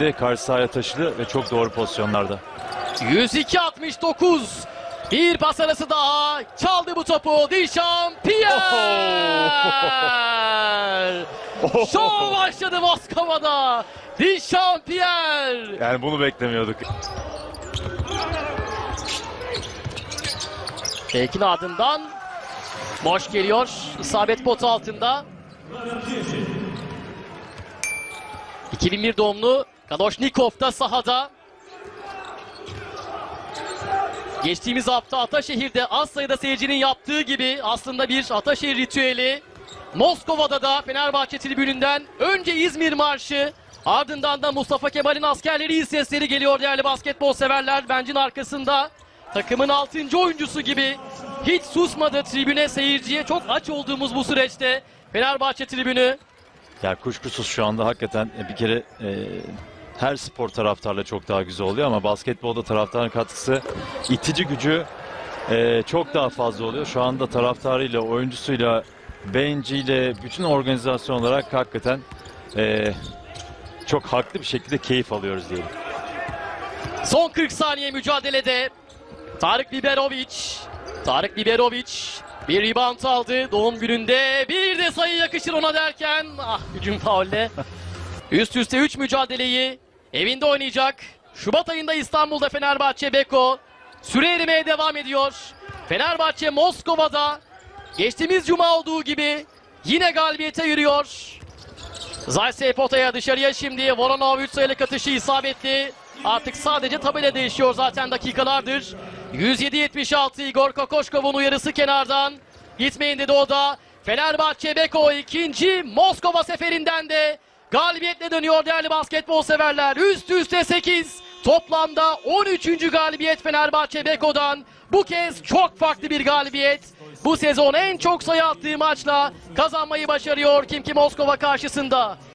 şekilde karşı sahaya taşıdı ve çok doğru pozisyonlarda. 102-69. Bir pas arası daha. Çaldı bu topu. Dişan Pierre. Şov başladı Moskova'da. Dişan Pierre. Yani bunu beklemiyorduk. Fake'in ardından boş geliyor. İsabet potu altında. 2001 doğumlu Kadoşnikov da sahada. Geçtiğimiz hafta Ataşehir'de az sayıda seyircinin yaptığı gibi aslında bir Ataşehir ritüeli. Moskova'da da Fenerbahçe tribününden önce İzmir Marşı ardından da Mustafa Kemal'in askerleri sesleri geliyor değerli basketbol severler. Bencin arkasında takımın 6. oyuncusu gibi hiç susmadı tribüne seyirciye çok aç olduğumuz bu süreçte Fenerbahçe tribünü Ya kuşkusuz şu anda hakikaten bir kere e, her spor taraftarla çok daha güzel oluyor ama basketbolda taraftarın katkısı itici gücü e, çok daha fazla oluyor. Şu anda taraftarıyla, oyuncusuyla, benciyle, bütün organizasyon olarak hakikaten e, çok haklı bir şekilde keyif alıyoruz diyelim. Son 40 saniye mücadelede Tarık Biberovic Tarık Biberovic bir rebound aldı doğum gününde bir de sayı yakışır ona derken ah hücum faulle üst üste 3 mücadeleyi evinde oynayacak Şubat ayında İstanbul'da Fenerbahçe Beko süre erimeye devam ediyor Fenerbahçe Moskova'da geçtiğimiz cuma olduğu gibi yine galibiyete yürüyor Zaysev potaya dışarıya şimdi. Voronov 3 sayılık atışı isabetli. Artık sadece tabela değişiyor zaten dakikalardır. 107-76 Igor Kokoşkov'un uyarısı kenardan. Gitmeyin dedi o da. Fenerbahçe Beko ikinci Moskova seferinden de galibiyetle dönüyor değerli basketbol severler. Üst üste 8. Toplamda 13. galibiyet Fenerbahçe Beko'dan. Bu kez çok farklı bir galibiyet. Bu sezon en çok sayı attığı maçla kazanmayı başarıyor Kimki Moskova karşısında.